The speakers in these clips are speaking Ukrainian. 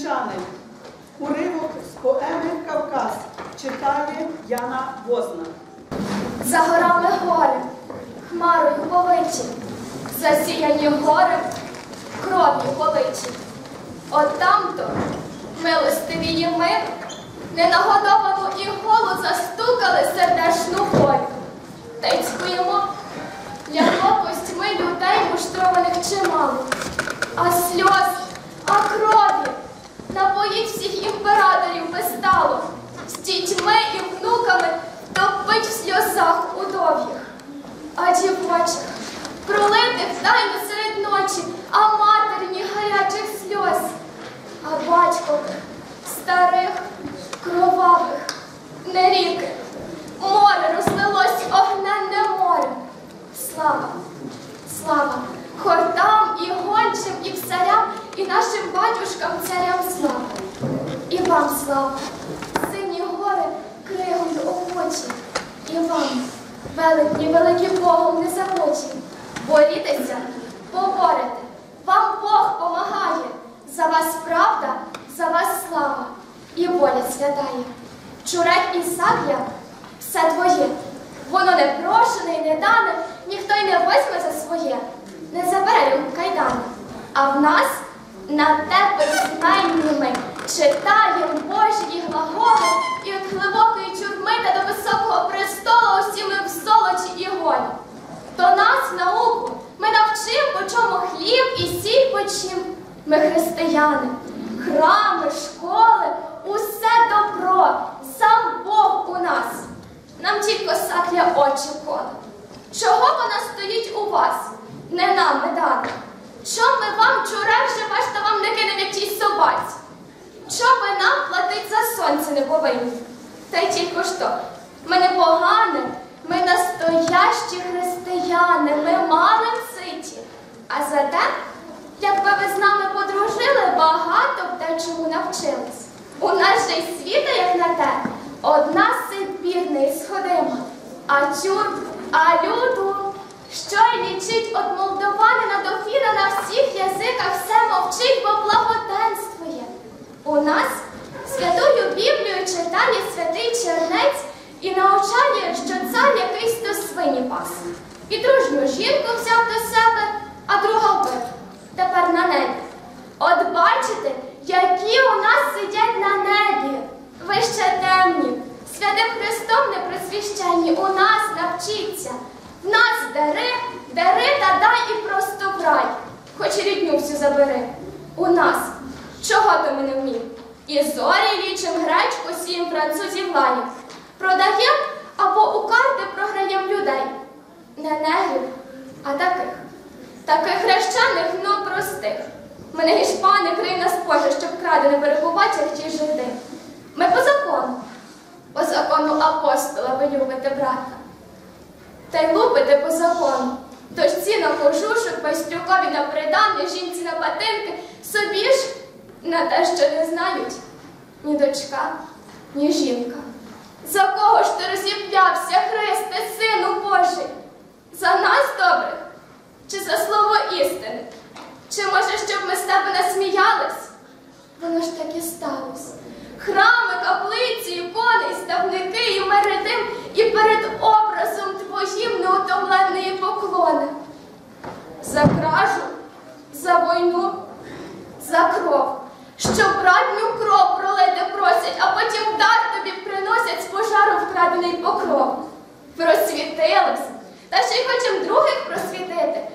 Хмельничани. Уривок з поеми Кавказ читає Яна Возна. За горами гори, хмарою повичі, засіяні гори, кров'ю поличі. От там-то, милостиві ми, ненагодовану і голу застукали сердечну боль. Та й цькуємо, лягло костьми людей муштрованих чимало, а сльоз, а крові напоїть всіх імператорів безстало, з дітьми і внуками топить в сльозах удов'ях, а дівочих пролитих тайно серед ночі, а материні гарячих сльоз, а батькових старих кровавих не ріки, море розлилось огненне море. Слава, слава, хортам і гончим, і всарям, і нашим батюшкам царям слава. І вам слава, сині гори кригою охочі, і вам, велетні, великі Богом не захочі. Борітеся, поборете, вам Бог помагає. За вас правда, за вас слава і воля святає. Чурек і сакля все твоє. Воно не прошене і не дане, ніхто й не возьме за своє, не забере йому кайдани. А в нас на те письменні ми читаєм Божі глаголи і від глибокої тюрми та до високого престолу усі ми в золоті і голі. До нас науку ми навчим, по чому хліб і сіль почим. Ми християни, храми, школи, усе добро, сам Бог у нас. Нам тільки сакля очі коле. Чого вона стоїть у вас? Не нам медати. Що ми вам чурек живеш, та вам не кинем як тій собаці? Що ви нам платить за сонце не повинні? Та й тільки що, ми не погане, ми настоящі християни, ми мали в ситі. А зате, якби ви з нами подружили, багато б де чому навчились. У нас же й світа, як на те, одна Сибір не сходима, а тюр, а люду, що й лічить от молдованина до фіна на всіх язиках все мовчить, бо благоденствує. У нас святою Біблію читає святий чернець і навчає, що цар якийсь то свині пас. І дружню жінку взяв до себе, а друга вбив. Тепер на небі. От бачите, які у нас сидять на небі. Ви ще темні, святим Христом не просвіщені, у нас навчіться. В нас дари, дари та дай і просто в рай, хоч і рідню всю забери. У нас чого то ми не вмів? І зорі лічим гречку, сім французів лаєм. Продаєм або у карти програєм людей. Не негрів, а таких. Таких хрещених, ну простих. Мене гішпани, крий нас Боже, щоб кради не перекувати, як ті жиди. Ми по закону, по закону апостола ви любите брата. Та й лупите по закону. Дочці на кожушок, байстрюкові на придане, жінці на патинки, собі ж на те, що не знають ні дочка, ні жінка. За кого ж ти розіп'явся, Христе, Сину Божий? За нас добрих? Чи за слово істини? Чи може, щоб ми з тебе насміялись? Воно ж так і сталося. Храми, каплиці, ікони, і ставники, і мередим, і перед образом твоїм неутомленої поклони. За кражу, за війну, за кров. Що братню кров пролити просять, а потім дар тобі приносять з пожару вкрадений покров. Просвітились, та ще й хочем других просвітити.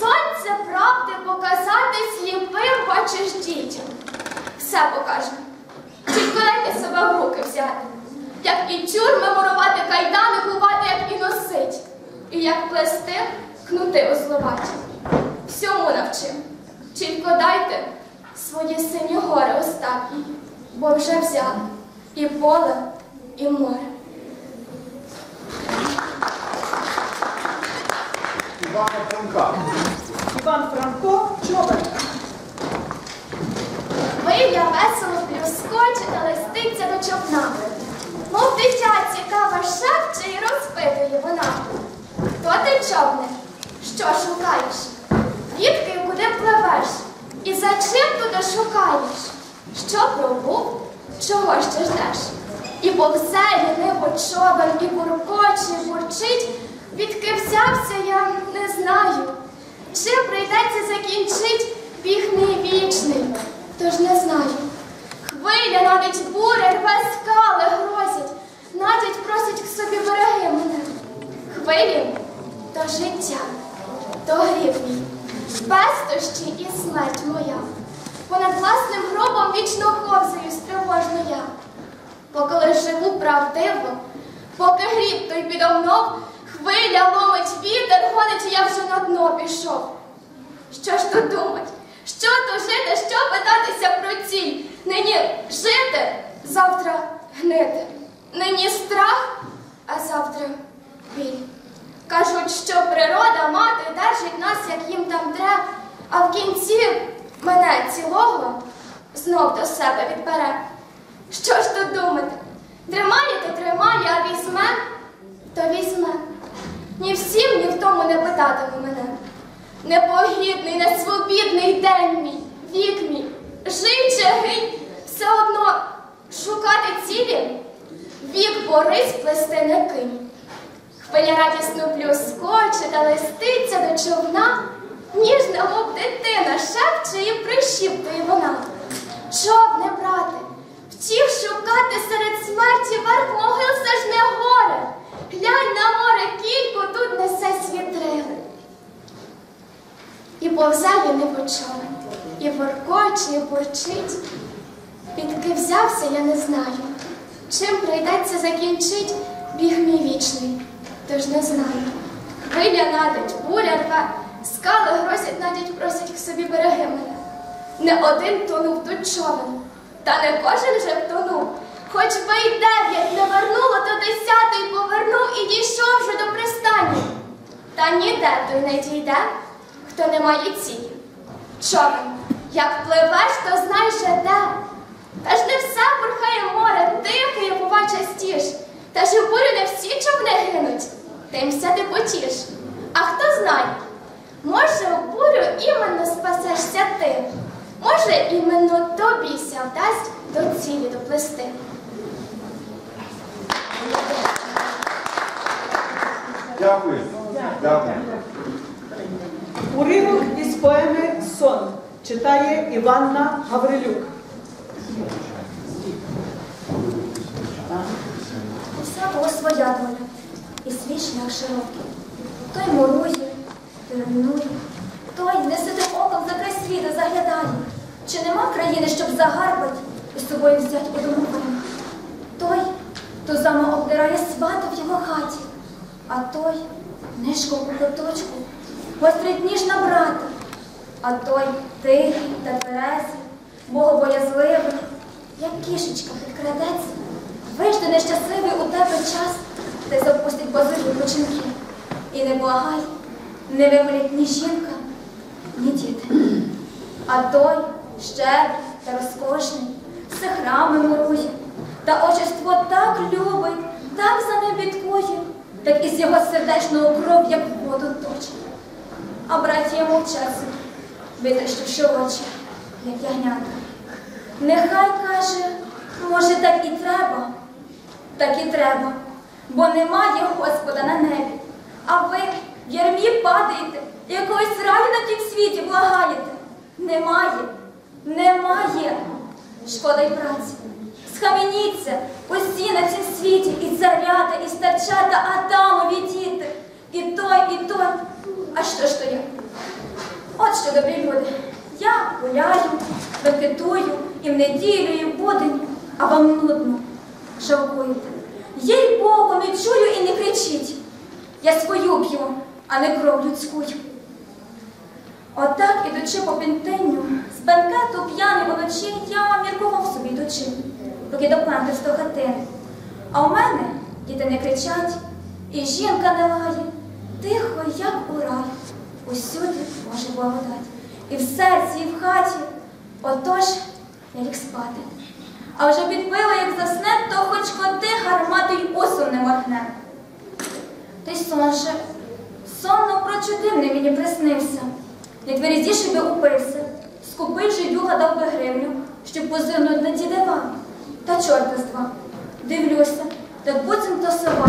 Сонце правди показати сліпим бачиш дітям. Все покаже. Тільки дайте себе в руки взяти. Як і тюрми мурувати кайдани, ховати, як і носить. І як плести, кнути озловаті. Всьому навчим. Тільки дайте свої сині гори останні, бо вже взяли і поле, і море. Івана Франка. Іван Франко Човен. Виля весело плюскоче та листиться до човна. Мов дитя цікава шепче і розпитує вона. Хто ти човне? Що шукаєш? Відки і куди пливеш? І за чим туди шукаєш? Що пробув, чого ще ждеш? І повзе небо човен, і буркоче, бурчить, відки взявся я не знаю. Чим прийдеться закінчить біг мій вічний, тож не знаю. Хвиля навіть буря рве скали грозять, навіть просять к собі береги мене. Хвилі то життя, то гріб мій, безтощі і смерть моя. Понад власним гробом вічно ковзаю стривожно я. Поколи живу правдиво, поки гріб той підо мнов, хвиля ломить вітер, гонить, я вже на дно пішов. Що ж тут думать? Що то жити, що питатися про ціль? Нині жити, завтра гнити. Нині страх, а завтра біль. Кажуть, що природа, мати держить нас, як їм там треба, а в кінці мене цілого знов до себе відбере. Що ж тут думати? Тримає, то тримає, а візьме, то візьме. Ні всім, ні в тому не питатиме мене. Непогідний, несвобідний день мій, вік мій, жий чи гинь, все одно шукати цілі, вік борись плести не кинь. Хвиля радісно плюскоче та листиться до човна, ніжна, мов дитина, шепче і прищіптує вона. Човне, брате, втів шукати серед смерті верх могил все ж не горе. Глянь на море кілько тут несе світрили. І повзає небо човен, і воркоче, і бурчить. Підки взявся, я не знаю. Чим прийдеться закінчить біг мій вічний, тож не знаю. Хвиля надить, буря рве, скали грозять, надять, просять к собі береги мене. Не один тонув тут човен, та не кожен же втонув. Хоч би й дев'ять не вернуло, то десятий повернув і дійшов вже до пристані. Та ніде той не дійде, хто не має цілі. Човен, як пливеш, то знай же де. Та ж не все бурхає море, тихе, бува частіш. Та ж у бурю не всі човни гинуть, тимся ти потіш. А хто знає, може у бурю іменно спасешся ти, може іменно тобі ся вдасть до цілі доплести. Дякую. Дякую. Уривок із поеми Сон читає Іванна Гаврилюк. У всякого своя доля і свій шлях широкий. Той мурує, той руйнує, той неситим оком за край світу заглядає. Чи нема країни, щоб загарбать і з собою взять подумовим? Той тузами обдирає свата в його хаті, а той нишком у куточку гострить ніж на брата, а той тихий та тверезий, богобоязливий, як кішечка підкрадеться, вижде нещасливий у тебе час, й запустить базилі починки. І не благай, не вимолять ні жінка, ні діти. А той щедрий та розкошний, все храми мурує, та очество так любить, так за ним бідкує, так із його сердечного кров, як воду точить. А братія мовчать, витріщивши очі, як ягнята. Нехай каже, може, так і треба, так і треба, бо немає Господа на небі. А ви в ярмі падаєте, якогось раю на тім світі благаєте. Немає, немає. Шкода й праці. Схаменіться усі на цім світі, і царята, і старчата, Адамові діти, і той, і той. А що ж то я? От що, добрі люди, я гуляю, бекетую і в неділю, і в будень, а вам нудно, жалкуєте. Їй Богу, не чую і не кричіть. Я свою п'ю, а не кров людську. Отак, ідучи по пінтинню, з бенкету п'яний вночі, я міркував собі йдучи, поки до хатини. А у мене діти не кричать, і жінка не лає, тихо, як у рай, усюди може благодать. І в серці, і в хаті, отож я ліг спати. А вже підпила, як засне, то хоч коти гармати й усу не. Та й сон же, сонно прочудивний мені приснився. Як тверезіший би упився, скупий же дюга дав би гривню, щоб позирнуть на ті дива. Та чорта з два. Дивлюся, так буцім то сова.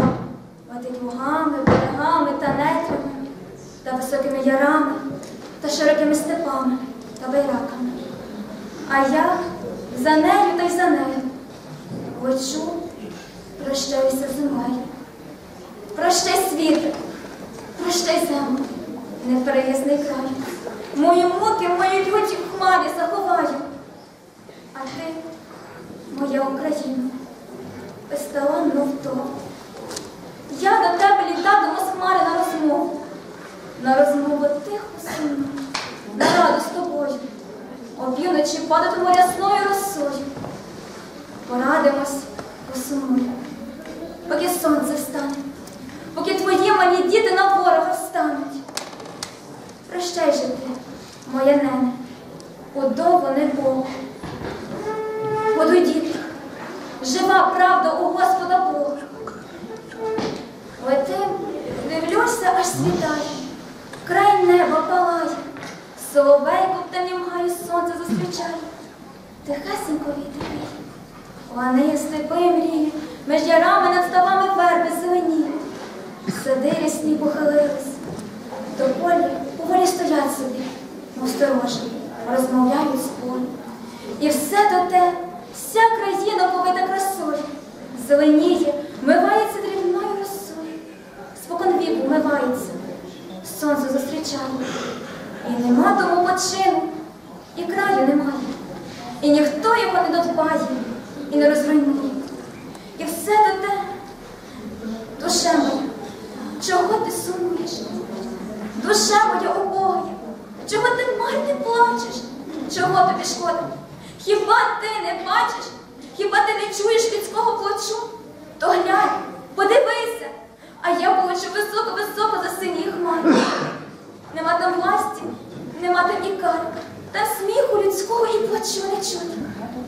Вадить лугами, берегами та нетрями, та високими ярами, та широкими степами та байраками. А я за нею та й за нею. Лечу, прощаюся з землею. Прощай світе, прощай землю, непереясний край. Мої муки, мої люті в хмарі заховаю. А ти, моя Україна, безталанно вдома. Я до тебе літатиму з хмари на розмову, на розмову тихо сумну, на раду з тобою. Опівночі падатиму рясною росою. Порадимось, посумуємо, поки сонце встане, поки твої малі діти на ворога встануть. Прощай же ти, моя нене, удову не Богу. Буду діти, жива правда у Господа Бога. Летим, дивлюся, аж світає, край неба палає, соловейко в темнім гаю сонце зустрічає, тихесенько вітер віє. Лани степи мрії, між ярами над ставами верби зелені. Сади рясні похилились, до полі поволі стоять собі, осторожні, розмовляють з полі. І все то те, вся країна повита красою, зеленіє, мивається сонце зустрічає. І нема тому почину, і краю немає, і ніхто його не додбає, і не розруйнує. І все то те, душе моя, чого ти сумуєш? Душа моя убога, чого ти марне плачеш? Чого тобі шкода? Хіба ти не бачиш? Хіба ти не чуєш людського плачу? То глянь, подивися, а я получу високо-високо за сині хмари. Нема там власті, нема там і карка, та сміху людського і плачу не чути.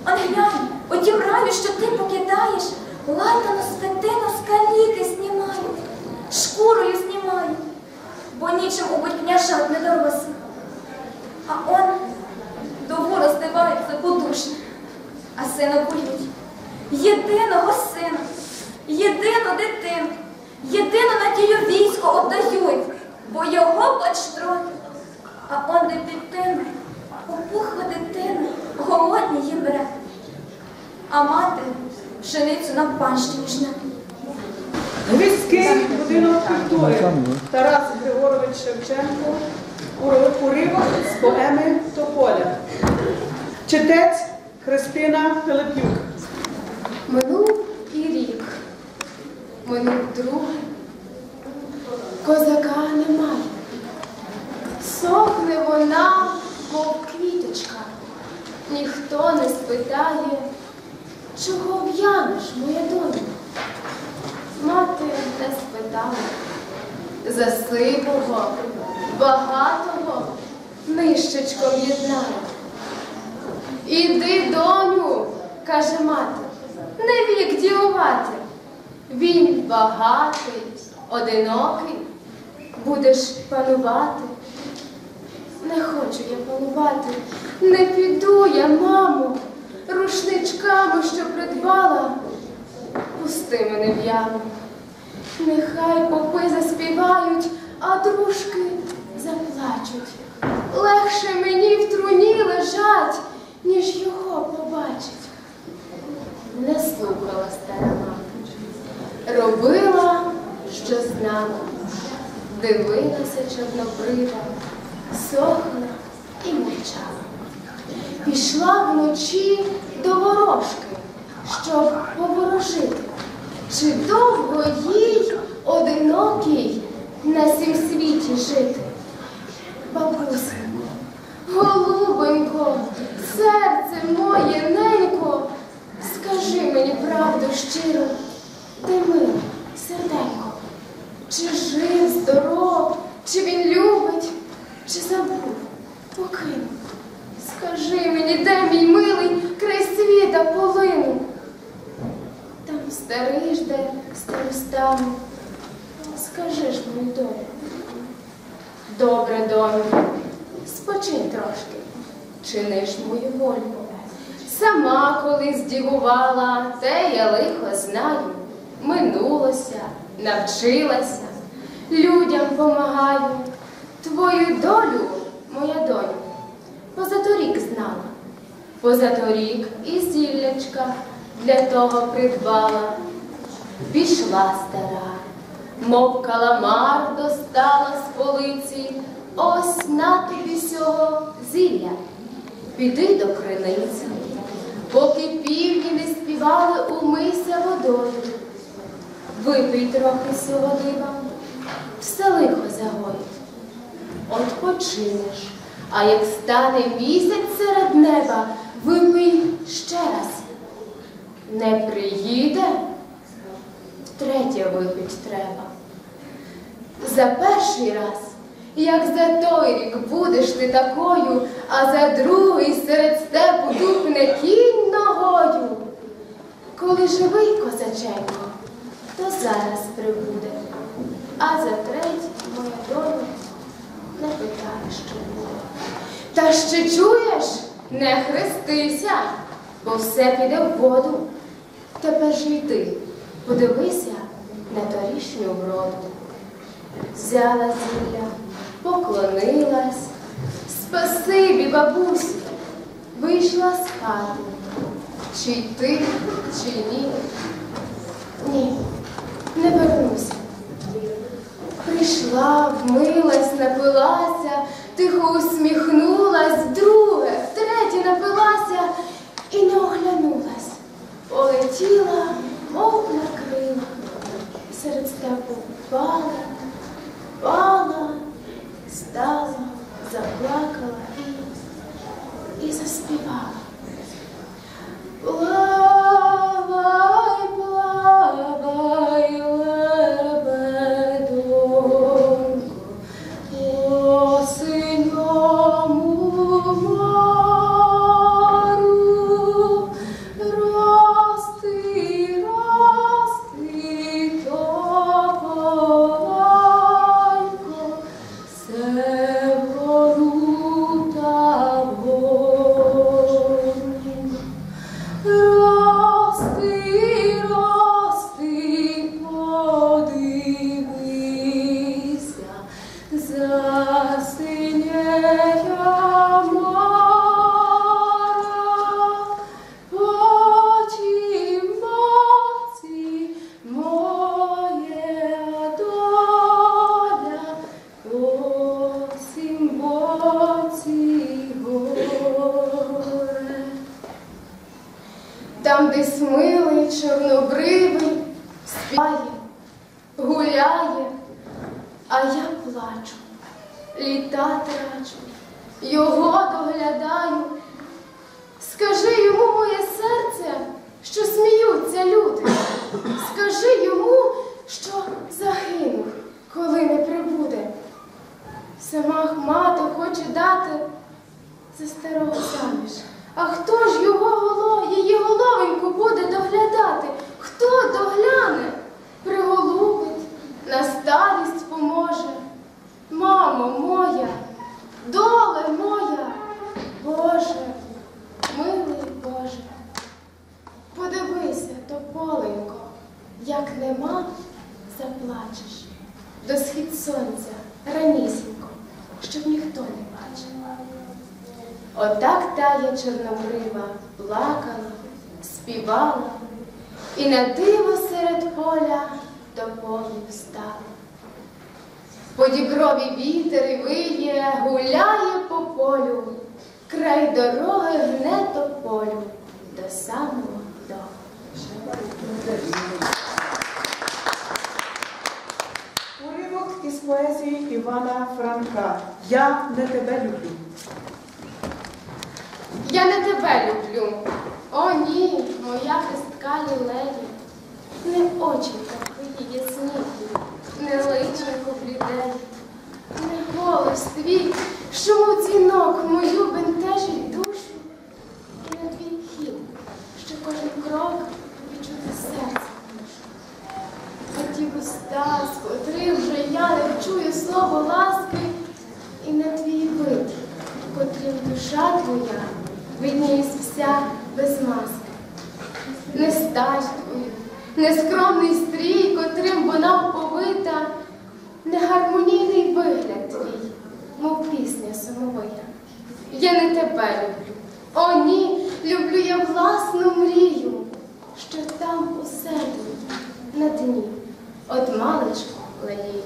Он глянь, отім раю, що ти покидаєш, латану спитину з каліки знімають, шкурою знімають, бо нічим убить княжат не дорослих. А он довго роздивається подушне, а сина кують. Єдиного сина, єдину дитину, єдину надію військо обдають, бо його плач трохи. А он де дитина, опухла дитина, голодні її бере. А мати пшеницю на панщині жне. Міський будинок культури Тарас Григорович Шевченко у- уривок з поеми Тополя. Читець Христина Пилипюк. Минув минув другий, козака немає. Сохне вона, мов квіточка, ніхто не спитає, чого в'янеш, моя доня. Мати не спитала, засипого, багатого нищечком єднає. Іди, доню, каже мати, не вік дівувати. Він багатий, одинокий, будеш панувати. Не хочу я панувати, не піду я, мамо, рушничками, що придбала. Пусти мене в яму. Нехай попи заспівають, а дружки заплачуть. Легше мені в труні лежать, ніж його побачить. Не слухала стара мати, робила, знала, дивилася чорнобрива, сохла і мовчала. Пішла вночі до ворожки, щоб поворожити, чи довго їй одинокій на сім світі жити. Бабуся, голубонько, серце моє ненько, скажи мені правду щиро, ти милий, серденько, чи жив, здоров, чи він любить, чи забув, покинув. Скажи мені, де мій милий край світа полинув. Там старий жде стару стану. Скажи ж мою долю. Добре, доню, спочинь трошки, чини ж мою волю. Сама колись дівувала, те я лихо знаю. Минулося, навчилася, людям помагаю. Твою долю, моя доню, позаторік знала. Позаторік і зіллячка для того придбала. Пішла стара, мов каламар достала з полиці. Ось на тобі сього зілля. Піди до криниці, поки півні не співали, умийся водою. Випий трохи сього дива, все лихо загоїть. От починеш, а як стане місяць серед неба, випий ще раз. Не приїде, втретє випить треба. За перший раз, як за той рік будеш ти такою, а за другий серед степу дупне кінь ногою. Коли живий козаченько, то зараз прибуде, а за третій, моя доля, не питає, що буде. Та ще чуєш, не хрестися, бо все піде в воду. Тепер же йди, подивися на торішню вроду. Взяла зілля, поклонилась, спасибі, бабусю, вийшла з хати. Чи йти, чи ні? Ні, не вернуся. Прийшла, вмилась, напилася, тихо усміхнулась, друге, втретє напилася і не оглянулась. Полетіла, мов на крилах, серед степу впала, впала, стала, заплакала і заспівала. Смилий, чорнобривий, співає, гуляє, а я плачу, літа трачу, його доглядаю. Скажи йому, моє серце, що сміються люди. Скажи йому, що загинув, коли не прибуде. Сама мати хоче дати за старого заміж. А хто ж його голо, її головеньку буде доглядати? Хто догляне? Приголубить, на старість поможе. Мамо моя, доле моя, Боже, милий Боже. Подивися, тополенько, як нема, заплачеш. До схід сонця ранісінько, щоб ніхто не бачив. Отак тая чорнобрива плакала, співала, і на диво серед поля до полі встала. По діброві вітер виє, гуляє по полю, край дороги гне тополю до самого дому. Уривок із поезії Івана Франка Я не тебе люблю. Я не тебе люблю. О, ні, моя хистка лілея. Не очі твої ясні, не личенько блідеє, не голос твій, мов дзвінок мою бентежить душу, і на твій хід, що кожен крок відчути серце мушу. А ті вуста, з котрих вже я не чую слово ласки, і на твій вид, котрим душа твоя видність вся без маски. Не стать твою, нескромний стрій, котрим вона негармонійний вигляд твій, мов пісня сумовита. Я не тебе люблю. О, ні, люблю я власну мрію, що там у серці на дні, от маличку лелію.